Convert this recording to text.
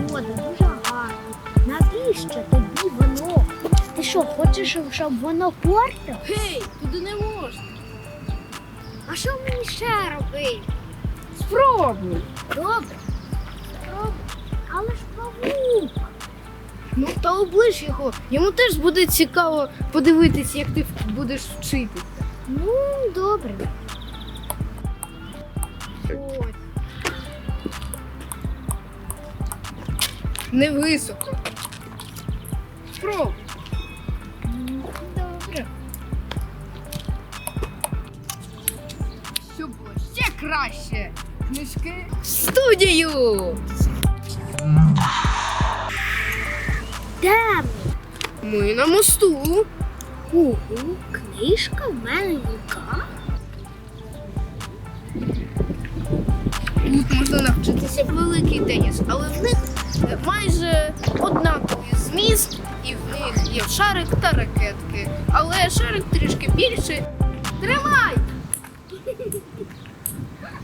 природа дуже гарна. Навіщо тобі воно? Ти що, хочеш, щоб воно портило? Гей, туди не можна. А що мені ще робити? Спробуй. Добре. Спробуй. Але ж павук. Ну та облиш його. Йому теж буде цікаво подивитись, як ти будеш вчитися. Ну, добре. Ось. Не високо. Спробуй. Добре. Щоб було ще краще. Книжки в студію. Де ми? Ми на мосту. Ого, книжка в мене в руках. Тут можна навчитися великий теніс, але в них однаковий зміст, і в них є шарик та ракетки. Але шарик трішки більший. Тримай!